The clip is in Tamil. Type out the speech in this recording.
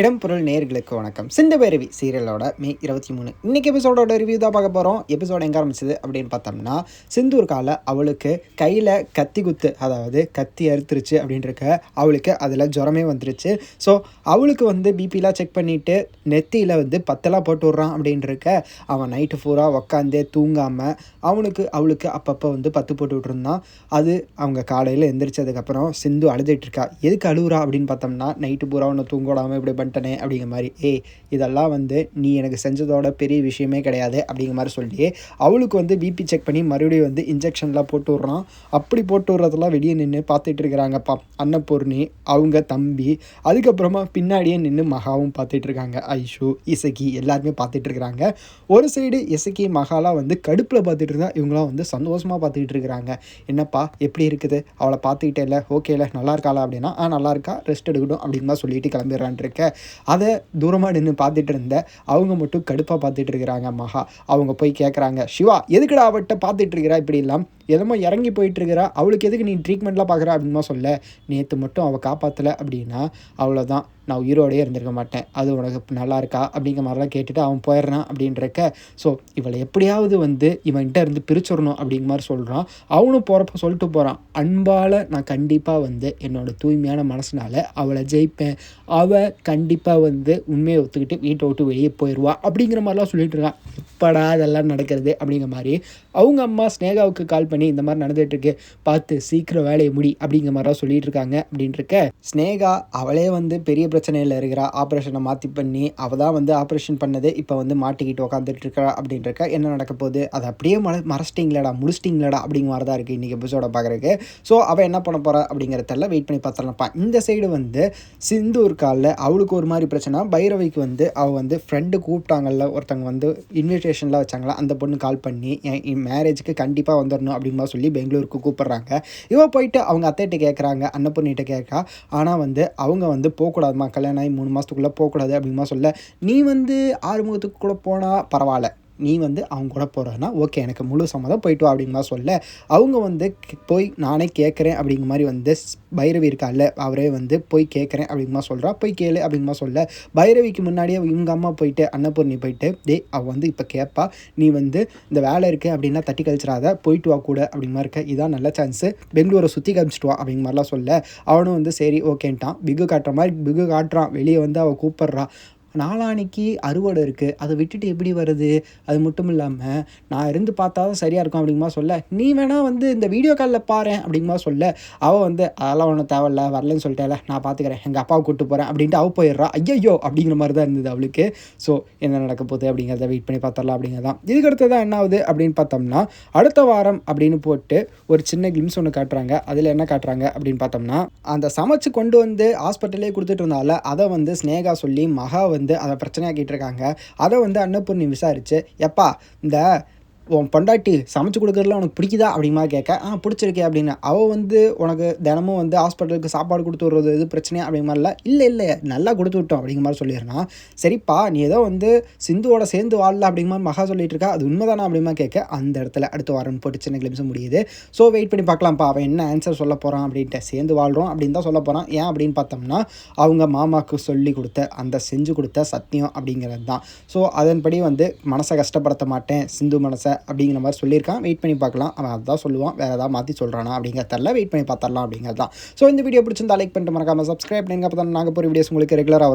இடம் பொருள் நேர்களுக்கு வணக்கம். சிந்த பைரவி சீரியலோட மே இருபத்தி மூணு. இன்னைக்கு எபிசோடோட ரிவ்யூ தான் பார்க்க போகிறோம் எபிசோட் எங்கே ஆரம்பிச்சது அப்படின்னு பார்த்தோம்னா சிந்தூர்கால அவளுக்கு கையில் கத்தி குத்து அதாவது கத்தி அறுத்துருச்சு அப்படின்றக்க அவளுக்கு அதில் ஜுரமே வந்துருச்சு. ஸோ அவளுக்கு வந்து பிபிலாம் செக் பண்ணிவிட்டு நெத்தியில் வந்து பத்தெல்லாம் போட்டு விட்றான் அப்படின்றக்க அவன் நைட்டு பூரா உக்காந்தே தூங்காமல் அவனுக்கு அவளுக்கு அப்பப்போ வந்து பத்து போட்டு விட்ருந்தான் அது அவங்க காலையில் எந்திரிச்சதுக்கப்புறம் சிந்து அழுதுட்டு இருக்கா. எதுக்கு அழுகுறா அப்படின்னு பார்த்தோம்னா நைட்டு பூரா ஒன்று தூங்கோடாமல் இப்படி பண்ணிட்டனே அப்படிங்கிற மாதிரி ஏய் இதெல்லாம் வந்து நீ எனக்கு செஞ்சதோட பெரிய விஷயமே கிடையாது அப்படிங்கிற மாதிரி சொல்லி அவளுக்கு வந்து பிபி செக் பண்ணி மறுபடியும் வந்து இன்ஜெக்ஷன்லாம் போட்டு விட்றான். அப்படி போட்டு விட்றதெல்லாம் வெளியே நின்று பார்த்துட்டு இருக்கிறாங்கப்பா. அன்னபூர்ணி அவங்க தம்பி அதுக்கப்புறமா பின்னாடியே நின்று மகாவும் பார்த்துட்டு இருக்காங்க. ஐஷு இசக்கி எல்லாருமே பார்த்துட்டு இருக்கிறாங்க. ஒரு சைடு இசக்கி மகாலாம் வந்து கடுப்பில் பார்த்துட்டு இருந்தா இவங்களாம் வந்து சந்தோஷமாக பார்த்துக்கிட்டு இருக்கிறாங்க. என்னப்பா எப்படி இருக்குது? அவளை பார்த்துக்கிட்டே இல்லை ஓகேல நல்லா இருக்காளா? அப்படின்னா ஆ நல்லா இருக்கா ரெஸ்ட் எடுக்கணும் அப்படிங்கிற சொல்லிட்டு கிளம்பிடுறான் இருக்க. அதை தூரமாக நின்று பார்த்துட்டு இருந்த அவங்க மட்டும் கடுப்பாக பார்த்துட்டு இருக்கிறாங்க மகா. அவங்க போய் கேட்குறாங்க சிவா எதுக்குடா அவட்ட பார்த்துட்டு இருக்கிறா இப்படி எல்லாம்? எதமோ இறங்கி போயிட்டுருக்கிறா அவளுக்கு எதுக்கு நீ ட்ரீட்மெண்ட்லாம் பார்க்குற அப்படின்மா சொல்ல நேற்று மட்டும் அவள் காப்பாற்றலை அப்படின்னா அவ்வளோதான் நான் உயிரோடையே இருந்திருக்க மாட்டேன். அது உனக்கு நல்லா இருக்கா? அப்படிங்கிற மாதிரிலாம் கேட்டுட்டு அவன் போயிடுறான் அப்படின்றக்க ஸோ இவளை எப்படியாவது வந்து இவன்கிட்ட இருந்து பிரிச்சிடணும் அப்படிங்கிற மாதிரி சொல்கிறான் அவனும் போகிறப்ப சொல்லிட்டு போகிறான் அன்பால் நான் கண்டிப்பாக வந்து என்னோடய தூய்மையான மனசுனால அவளை ஜெயிப்பேன். அவள் கண்டிப்பாக வந்து உண்மையை ஒத்துக்கிட்டு வீட்டை விட்டு வெளியே போயிடுவா அப்படிங்கிற மாதிரிலாம் சொல்லிட்டு இருக்கான். எப்படா அதெல்லாம் நடக்கிறது? அப்படிங்கிற மாதிரி அவங்க அம்மா ஸ்னேகாவுக்கு கால் பண்ணி இந்த மாதிரி நடந்துகிட்ருக்கு பார்த்து சீக்கிரம் வேலையை முடி அப்படிங்கிற மாதிரிலாம் சொல்லிட்டு இருக்காங்க. அப்படின்ட்டு ஸ்னேகா அவளே வந்து பெரிய பிரச்சனையில் இருக்கிறா ஆப்ரேஷனை மாற்றி பண்ணி அவள் தான் வந்து ஆப்ரேஷன் பண்ணது இப்போ வந்து மாட்டிக்கிட்டு உட்காந்துட்டு இருக்கா அப்படின்றக்க என்ன நடக்க போகுது? அதை அப்படியே மற மறைச்சிட்டிங்களாடா முடிச்சிட்டிங்களாடா அப்படிங்கிற மாதிரி தான் இருக்குது இன்றைக்கி எபிசோட பார்க்குறக்கு ஸோ அவள் என்ன பண்ண போகிறா அப்படிங்கிறதெல்லாம் வெயிட் பண்ணி பார்த்துடலாம்ப்பா. இந்த சைடு வந்து சிந்தூர் காலில் அவளுக்கு ஒரு மாதிரி பிரச்சனை. பைரவிக்கு வந்து அவள் வந்து ஃப்ரெண்டு கூப்பிட்டாங்கல்ல ஒருத்தவங்க வந்து இன்விடேஷன்லாம் வச்சாங்களா அந்த பொண்ணு கால் பண்ணி என் மேரேஜுக்கு கண்டிப்பாக வந்துடணும் அப்படிமா சொல்லி பெங்களூருக்கு கூப்பிட்றாங்க. இவள் போயிட்டு அவங்க அத்தைகிட்ட கேட்குறாங்க அன்னப்பொண்ணிகிட்ட கேட்கா ஆனால் வந்து அவங்க வந்து போகக்கூடாதுமா கல்யாணம் ஆகி மூணு மாதத்துக்குள்ளே போகக்கூடாது அப்படிமா சொல்ல நீ வந்து ஆறுமுகத்துக்கு கூட போனால் பரவாயில்ல. நீ வந்து அவங்க கூட போகிறதுனா ஓகே எனக்கு முழு சம்மதம் போயிட்டு வா அப்படிங்கிற சொல்ல. அவங்க வந்து போய் நானே கேட்குறேன் அப்படிங்கிற மாதிரி வந்து பைரவி இருக்கால அவரே வந்து போய் கேட்குறேன் அப்படிங்கமா சொல்கிறா போய் கேளு அப்படிங்கமா சொல்ல. பைரவிக்கு முன்னாடியே இவங்க அம்மா போயிட்டு அன்னபூர்ணி போயிட்டு டே அவள் வந்து இப்போ கேட்பா நீ வந்து இந்த வேலை இருக்குது அப்படின்னா தட்டி கழிச்சிடாத. போயிட்டு வா கூட அப்படிங்கிற இருக்க. இதான் நல்ல சான்ஸு பெங்களூரை சுற்றி காமிச்சிட்டு வா அப்படிங்க மாதிரிலாம் சொல்ல. அவனும் வந்து சரி ஓகேன்ட்டான். பிகு காட்டுற மாதிரி பிகு காட்டுறான். வெளியே வந்து அவள் கூப்பிட்றான் நாளானிக்கு அறுவடை இருக்குது அதை விட்டுட்டு எப்படி வருது? அது மட்டும் இல்லாமல் நான் இருந்து பார்த்தா தான் சரியாக இருக்கும் அப்படிங்கமா சொல்ல நீ வேணால் வந்து இந்த வீடியோ காலில் பாரு அப்படிங்கமா சொல்ல அவள் வந்து அதெல்லாம் ஒன்றும் தேவையில்ல வரலன்னு சொல்லிட்டேல நான் பார்த்துக்கிறேன் எங்கள் அப்பாவை கூப்பிட்டு போகிறேன் அப்படின்ட்டு அவள் போயிடுறா. ஐயோ அப்படிங்கிற மாதிரி தான் இருந்தது அவளுக்கு. ஸோ என்ன நடக்க போகுது அப்படிங்கிறத வெயிட் பண்ணி பார்த்தரலாம் அப்படிங்கிறதான். இதுக்கு அடுத்து தான் என்ன ஆகுது அப்படின்னு பார்த்தோம்னா அடுத்த வாரம் அப்படின்னு போட்டு ஒரு சின்ன கிளிம்ஸ் ஒன்று காட்டுறாங்க. அதில் என்ன காட்டுறாங்க அப்படின்னு பார்த்தோம்னா அந்த சமைச்சு கொண்டு வந்து ஹாஸ்பிட்டலே கொடுத்துட்டு இருந்தால அதை வந்து ஸ்னேகா சொல்லி மகா வந்து வந்து அதை பிரச்சனையாக்கிட்டு இருக்காங்க. அதை வந்து அன்னபூர்ணி விசாரிச்சு எப்பா இந்த உன் பொண்டாட்டி சமைச்சு கொடுக்குறதுல உனக்கு பிடிக்குதா அப்படிமா கேட்க ஆ பிடிச்சிருக்கே அப்படின்னு. அவள் வந்து உனக்கு தினமும் வந்து ஹாஸ்பிட்டலுக்கு சாப்பாடு கொடுத்து விட்றது எது பிரச்சனையா அப்படிங்கிற மாதிரிலாம் இல்லை இல்லை நல்லா கொடுத்து விட்டோம் அப்படிங்கிற மாதிரி சொல்லிடுறான். சரிப்பா நீ ஏதோ வந்து சிந்துவோட சேர்ந்து வாழல அப்படிங்கிற மாதிரி மகா சொல்லிட்டு இருக்கா அது உண்மைதானா அப்படிமா கேட்க அந்த இடத்துல அடுத்த வாரம் போட்டு சின்ன கிளிம்ஸ் முடியுது. ஸோ வெயிட் பண்ணி பார்க்கலாம்ப்பா அவன் என்ன ஆன்சர் சொல்ல போகிறான் அப்படின்ட்டு. சேர்ந்து வாழ்கிறோம் அப்படின்னு தான் சொல்ல போகிறான் ஏன் அப்படின்னு பார்த்தோம்னா அவங்க மாமாவுக்கு சொல்லி கொடுத்த அந்த செஞ்சு கொடுத்த சத்தியம் அப்படிங்கிறது தான். ஸோ அதன்படி வந்து மனசை கஷ்டப்படுத்த மாட்டேன் சிந்து மனசை அப்படிங்கிற மாதிரி சொல்லியிருக்கான். வெயிட் பண்ணி பார்க்கலாம். அவன் அதான் சொல்லுவான். வேறு ஏதாவது மாற்றி சொல்கிறானா அப்படிங்கிறதெல்லாம் வெயிட் பண்ணி பார்த்துடலாம் அப்படிங்கிறது தான் ஸோ இந்த வீடியோ பிடிச்சிருந்தா லைக் பண்ணிட்டு மறக்காமல் சப்ஸ்கிரைப் பண்ணுங்க அப்போ தான் நாங்கள் போகிற வீடியோஸ் உங்களுக்கு ரெகுலராக வரும்.